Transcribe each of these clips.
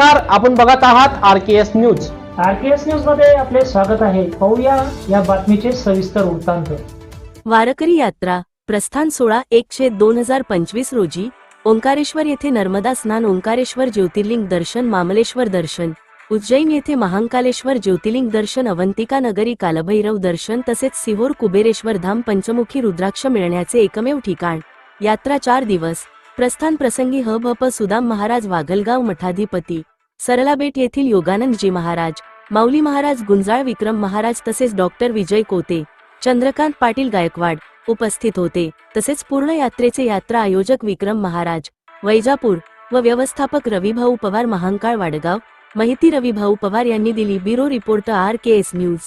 नमस्कार आपण बघत आहात R K S news R K S न्यूजमध्ये आपले स्वागत आहे. पाहूया या बातमीचे सविस्तर वृत्तांत. वारकरी यात्रा प्रस्थान सोळा एकशे दोन हजार पंचवीस रोजी ओंकारेश्वर येथे नर्मदा स्नान ओंकारेश्वर ज्योतिर्लिंग दर्शन मामलेश्वर दर्शन उज्जैन येथे महांकालेश्वर ज्योतिर्लिंग दर्शन अवंतिका नगरी कालभैरव दर्शन तसेच सिहोर कुबेरेश्वर धाम पंचमुखी रुद्राक्ष मिळण्याचे एकमेव ठिकाण. यात्रा चार दिवस. प्रस्थान प्रसंगी ह भ प सुदाम महाराज वाघलगाव मठाधिपती. सरलाबेट येथील योगानंदजी महाराज माऊली महाराज गुंजाळ विक्रम महाराज तसेच डॉक्टर विजय कोते चंद्रकांत पाटील गायकवाड उपस्थित होते. तसेच पूर्ण यात्रेचे यात्रा आयोजक विक्रम महाराज वैजापूर व व्यवस्थापक रविभाऊ पवार महांकाळ वाडगाव माहिती रविभाऊ पवार यांनी दिली. Bureau report R K S news.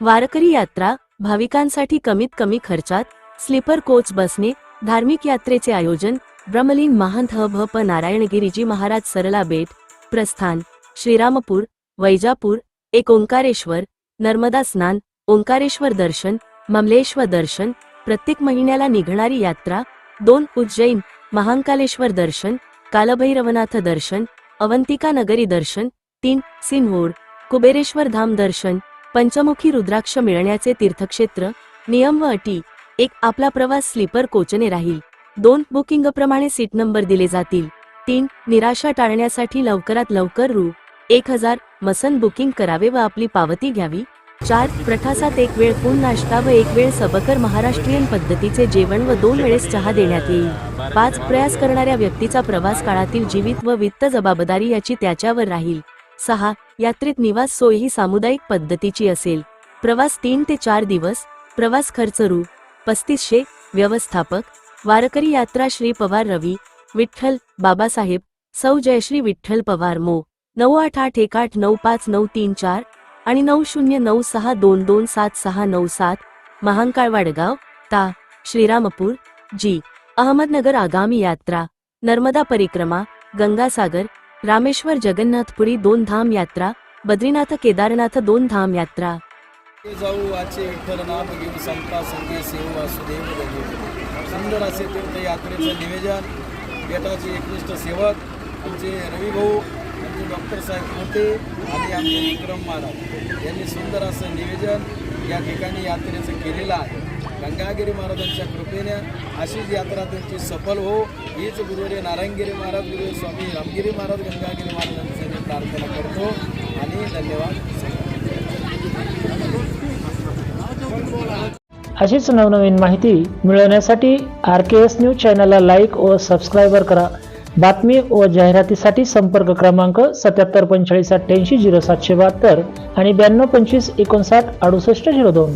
वारकरी यात्रा भाविकांसाठी कमीत कमी खर्चात स्लीपर कोच बसने धार्मिक यात्रेचे आयोजन ब्रह्मलीन महंत ह भ प नारायणगिरीजी महाराज सरला बेट प्रस्थान श्रीरामपूर वैजापूर एक ओंकारेश्वर नर्मदा स्नान ओंकारेश्वर दर्शन ममलेश्वर दर्शन प्रत्येक महिन्याला निघणारी यात्रा दोन उज्जैन महांकालेश्वर दर्शन कालभैरवनाथ दर्शन अवंतिका नगरी दर्शन तीन सिन्होर कुबेरेश्वर धाम दर्शन पंचमुखी रुद्राक्ष मिळण्याचे तीर्थक्षेत्र नियम व अटी एक आपला प्रवास स्लीपर कोचने राहील. दोन बुकिंगप्रमाणे सीट नंबर दिले जातील. तीन निराशा टाळण्यासाठी लवकरात लवकर रू. एक हजार मसन बुकिंग करावे व आपली पावती घ्यावी. चार प्रठासात एक वेळ पूर्ण नाश्ता व एक वेळ सबकर महाराष्ट्रीयन पद्धतीचे जेवण व दोन वेळेस चहा देण्यात येईल. पाच प्रयास करणाऱ्या व्यक्तीचा प्रवास काळातील जीवित व वित्त जबाबदारी याची त्याच्यावर राहील. सहा यात्रेत निवास सोय ही सामुदायिक पद्धतीची असेल. प्रवास तीन ते चार दिवस प्रवास खर्च रू. पस्तीसशे व्यवस्थापक. वारकरी यात्रा श्री पवार रवी. विठ्ठल बाबासाहेब सौ जयश्री विठ्ठल पवार मो. नऊ आठ आठ एक आठ नऊ पाच नऊ तीन चार आणि नऊ शून्य नऊ सहा दोन दोन सात सहा नऊ सात महांकाळ वाडगाव ता. श्रीरामपूर जी. अहमदनगर आगामी यात्रा नर्मदा परिक्रमा गंगासागर रामेश्वर जगन्नाथपुरी दोन धाम यात्रा बद्रीनाथ केदारनाथ दोन धाम यात्रा. जाऊ आचे विठ्ठल नाम संगे सेव वासुदेव सुंदर असे तीर्थयात्रेचं निवेदन बेटाचे एकनिष्ठ सेवक आमचे रविभाऊ आमचे डॉक्टर साहेब होते आणि आमचे विक्रम महाराज यांनी सुंदर असं निवेदन या ठिकाणी यात्रेचं केलेलं आहे. गंगागिरी महाराजांच्या कृपेने अशीच यात्रा त्यांची सफल हो. हीच गुरुवारी नारायणगिरी महाराज गुरु स्वामी रामगिरी महाराज गंगागिरी महाराजांचे प्रार्थना करतो आणि धन्यवाद. अशीच नवनवीन माहिती मिळवण्यासाठी आर के एस न्यूज चॅनलला लाईक व सबस्क्रायबर करा. बातमी व जाहिरातीसाठी संपर्क क्रमांक सत्याहत्तर पंचेचाळीस अठ्ठ्याऐंशी झिरो सातशे बहात्तर आणि ब्याण्णव पंचवीस एकोणसाठ अडुसष्ट झिरो दोन.